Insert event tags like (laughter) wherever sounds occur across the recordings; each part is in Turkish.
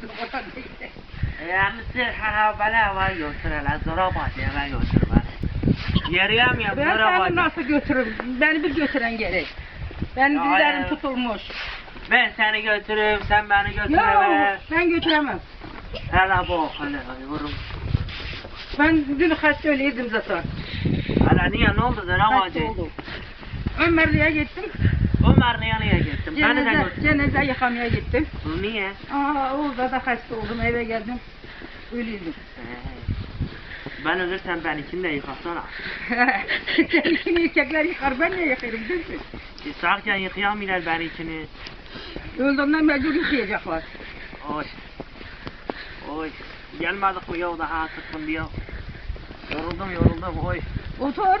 (laughs) Sırhana bana var götür hele zora bak eve götür beni. Yürüyemiyorum Ben zora seni nasıl götürürüm? Beni bir götüren gerek. Benim Ya, dizlerim ya. tutulmuş. Ben seni götürürüm sen beni götür Yok eve. ben götüremem. Hele bak hele yorum. Ben dün hasta öyleydim zaten. Hele niye ne oldu zora Hasta bacı? oldum. Ömerli'ye gittim. Ömer'le yanıya gittim. Beni de Cenaze, götür. cenaze yıkamaya gittim. Niye? Aa, orada da hasta oldum eve geldim. Ölüydüm. Ee, Ben ölürsem benimkini de yıkasana. (laughs) Seninkini erkekler yıkar ben ne yıkarım değil mi? E, Sağken yıkayamıyorlar benimkini. Öldüğümden mecbur yıkayacaklar. Oy. Oy. Gelmedik mi ya daha sıkkın diye. Yoruldum yoruldum oy. Otur.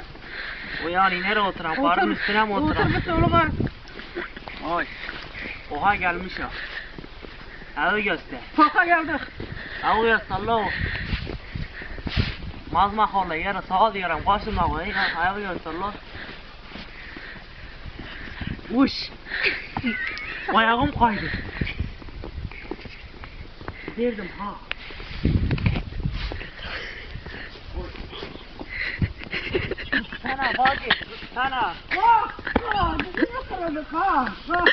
O yani nereye oturan? Barın üstüne mi Otur oturan? bir soluğa. Oy. Oha gelmiş ya. Evi göster. Toka geldik. Evi göster lo. Mazmak ola yere sağa diyorum. Başımda koy. Evi göster lo. Uş. Ayağım kaydı. Derdim ha. Sana bacı, sana. Bak, bak, bizi yakaladık ha. ha.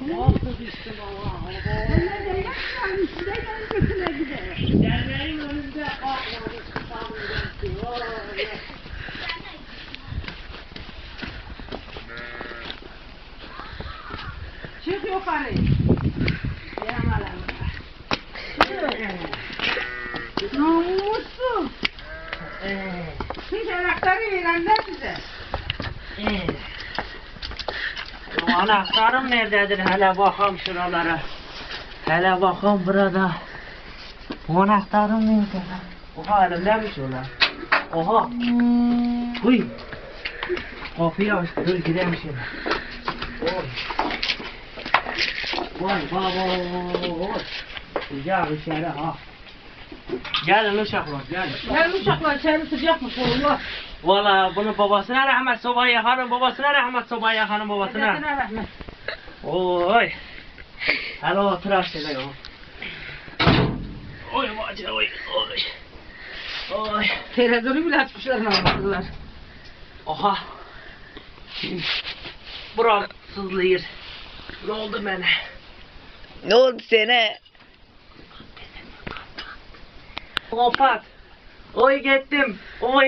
Nasıl düştüm Allah Ben ne diyeyim? Ben size gelin götüne gidelim. Derneğin önünde kalkmadı. İstanbul'dan. Çık yukarı. Namussuz. Siz anahtarı verenler size. O anahtarım nerededir? Hele bakalım şuralara. Hele bakalım burada. O anahtarım nerede? Oha elimdemiş o lan. Oha. Huy. Kapıyı aç. Dur gidelim şimdi. Oy. Vay baba. Oy. Güzel içeri ha. Gelin uşaklar gelin. Gel uşaklar içeri sıcakmış Allah. Valla bunun babasına rahmet sobayı yakanın babasına rahmet sobayı yakanın babasına. Dedesine rahmet. Oy. Hele otur aşağıda ya. Oy bacı oy. Oy. Oy. Televizyonu bile açmışlar namussuzlar. Oha. Buram sızlıyor. Ne oldu bana? Ne oldu sana? Kapat. Oy gittim. Oy.